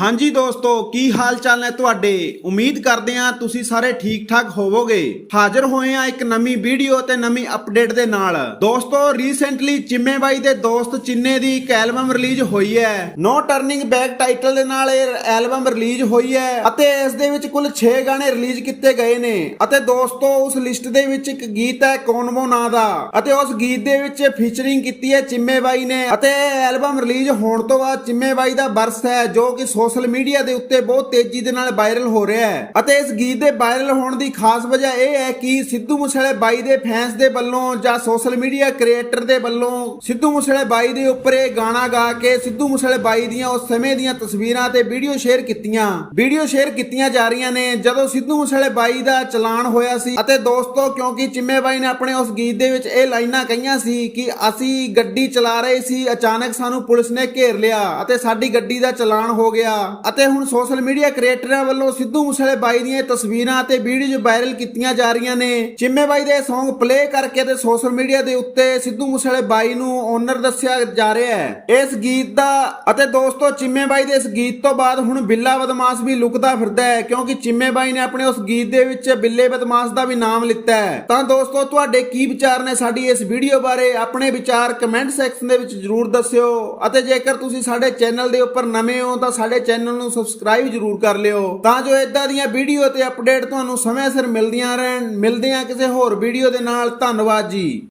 ਹਾਂਜੀ ਦੋਸਤੋ, ਕੀ ਹਾਲ ਚਾਲ ਨੇ ਤੁਹਾਡੇ? ਉਮੀਦ ਕਰਦੇ ਹਾਂ ਤੁਸੀਂ ਸਾਰੇ ਠੀਕ ਠਾਕ ਹੋਵੋਗੇ। ਹਾਜ਼ਰ ਹੋਏ ਆ ਇੱਕ ਨਵੀਂ ਵੀਡੀਓ ਤੇ ਨਵੀਂ ਅਪਡੇਟ ਦੇ ਨਾਲ। ਦੋਸਤੋ ਰੀਸੈਂਟਲੀ ਚਿੰਮੇ ਬਾਈ ਦੇ ਦੋਸਤ ਚਿੰਨੇ ਦੀ ਇੱਕ ਐਲਬਮ ਰਿਲੀਜ਼ ਹੋਈ ਹੈ। ਨੋ ਟਰਨਿੰਗ ਬੈਕ ਟਾਈਟਲ ਦੇ ਨਾਲ ਇਹ ਐਲਬਮ ਰਿਲੀਜ਼ ਹੋਈ ਹੈ ਅਤੇ ਇਸ ਦੇ ਵਿੱਚ ਕੁੱਲ 6 ਗਾਣੇ ਰਿਲੀਜ਼ ਕੀਤੇ ਗਏ ਨੇ। ਅਤੇ ਦੋਸਤੋ, ਉਸ ਲਿਸਟ ਦੇ ਵਿੱਚ ਇੱਕ ਗੀਤ ਹੈ ਕੋਨਮੋ ਨਾਂ ਦਾ? ਅਤੇ ਉਸ ਗੀਤ ਦੇ ਵਿੱਚ ਫੀਚਰਿੰਗ ਕੀਤੀ ਹੈ ਚਿੰਮੇ ਬਾਈ ਨੇ। ਅਤੇ ਇਹ ਐਲਬਮ ਰਿਲੀਜ਼ ਹੋਣ ਤੋਂ ਬਾਅਦ ਚਿੰਮੇ ਬਾਈ ਦਾ ਬਰਸ ਹੈ ਜੋ ਕਿ ਸੋਸ਼ਲ ਮੀਡੀਆ ਦੇ ਉੱਤੇ ਬਹੁਤ ਤੇਜ਼ੀ ਦੇ ਨਾਲ ਵਾਇਰਲ ਹੋ ਰਿਹਾ ਹੈ। ਅਤੇ ਇਸ ਗੀਤ ਦੇ ਵਾਇਰਲ ਹੋਣ ਦੀ ਖਾਸ ਵਜ੍ਹਾ ਇਹ ਹੈ ਕਿ ਸਿੱਧੂ ਮੂਸੇਵਾਲੇ ਬਾਈ ਦੇ ਫੈਨਸ ਦੇ ਵੱਲੋਂ ਜਾਂ ਸੋਸ਼ਲ ਮੀਡੀਆ ਕ੍ਰੀਏਟਰ ਦੇ ਵੱਲੋਂ ਸਿੱਧੂ ਮੂਸੇਵਾਲੇ ਬਾਈ ਦੇ ਉੱਪਰ ਇਹ ਗਾਣਾ ਗਾ ਕੇ ਸਿੱਧੂ ਮੂਸੇਵਾਲੇ ਬਾਈ ਦੀਆਂ ਉਸ ਸਮੇਂ ਦੀਆਂ ਤਸਵੀਰਾਂ ਤੇ ਵੀਡੀਓ ਸ਼ੇਅਰ ਕੀਤੀਆਂ। ਵੀਡੀਓ ਸ਼ੇਅਰ ਕੀਤੀਆਂ ਜਾ ਰਹੀਆਂ ਨੇ ਜਦੋਂ ਸਿੱਧੂ ਮੂਸੇਵਾਲੇ ਬਾਈ ਦਾ ਚਲਾਨ ਹੋਇਆ ਸੀ। ਅਤੇ ਦੋਸਤੋ, ਕਿਉਂਕਿ ਚਿੰਮੇ ਬਾਈ ਨੇ ਆਪਣੇ ਉਸ ਗੀਤ ਦੇ ਵਿੱਚ ਇਹ ਲਾਈਨਾਂ ਕਹੀਆਂ ਸੀ ਕਿ ਅਸੀਂ ਗੱਡੀ ਚਲਾ ਰਹੇ ਸੀ, ਅਚਾਨਕ ਸਾਨੂੰ ਪੁਲਿਸ ਨੇ ਘੇਰ ਲਿਆ ਅਤੇ ਸਾਡੀ ਗੱਡੀ ਦਾ ਚਲਾਨ ਹੋ ਗਿਆ। ਅਤੇ ਹੁਣ ਸੋਸ਼ਲ ਮੀਡੀਆ ਕ੍ਰੀਏਟਰਾਂ ਵੱਲੋਂ ਸਿੱਧੂ ਮੂਸੇਵਾਲੇ ਬਾਈ ਦੀਆਂ ਤਸਵੀਰਾਂ ਤੇ ਵੀਡੀਓਜ਼ ਵਾਇਰਲ ਕੀਤੀਆਂ ਜਾ ਰਹੀਆਂ ਨੇ। ਚਿੰਮੇ ਬਾਈ ਦੇ Song ਪਲੇ ਕਰਕੇ ਤੇ ਸੋਸ਼ਲ ਮੀਡੀਆ ਦੇ ਉੱਤੇ ਸਿੱਧੂ ਮੂਸੇਵਾਲੇ ਬਾਈ ਨੂੰ ਓਨਰ ਦੱਸਿਆ ਜਾ ਰਿਹਾ ਹੈ। ਇਸ ਗੀਤ ਦਾ ਅਤੇ ਦੋਸਤੋ, ਚਿੰਮੇ ਬਾਈ ਦੇ ਇਸ ਗੀਤ ਤੋਂ ਬਾਅਦ ਹੁਣ ਬਿੱਲਾ ਬਦਮਾਸ਼ ਵੀ ਲੁਕਦਾ ਫਿਰਦਾ ਹੈ, ਕਿਉਂਕਿ ਚਿੰਮੇ ਬਾਈ ਨੇ ਆਪਣੇ ਉਸ ਗੀਤ ਦੇ ਵਿੱਚ ਬਿੱਲੇ ਬਦਮਾਸ਼ ਦਾ ਵੀ ਨਾਮ ਲਿੱਤਾ ਹੈ। ਤਾਂ ਦੋਸਤੋ, ਤੁਹਾਡੇ ਕੀ ਵਿਚਾਰ ਨੇ ਸਾਡੀ ਇਸ ਵੀਡੀਓ ਬਾਰੇ? ਆਪਣੇ ਵਿਚਾਰ ਕਮੈਂਟ ਸੈਕਸ਼ਨ ਦੇ ਵਿੱਚ ਜਰੂਰ ਦੱਸਿਓ। ਅਤੇ ਜੇਕਰ ਤੁਸੀਂ ਸਾਡੇ ਚੈਨਲ ਦੇ ਉੱਪਰ ਨਵੇਂ ਹੋ, ਤਾਂ ਸਾਡੇ ਚੈਨਲ ਨੂੰ ਸਬਸਕ੍ਰਾਈਬ ਜਰੂਰ ਕਰ ਲਿਓ। ਤਾਂ ਜੋ ਇਦਾਂ ਦੀਆਂ ਵੀਡੀਓ ਤੇ ਅਪਡੇਟ ਤੁਹਾਨੂੰ ਸਮੇਂ ਸਿਰ ਮਿਲਦੀਆਂ ਰਹਿਣ। ਮਿਲਦੇ ਆ ਕਿਸੇ ਹੋਰ ਵੀਡੀਓ ਦੇ ਨਾਲ। ਧੰਨਵਾਦ ਜੀ।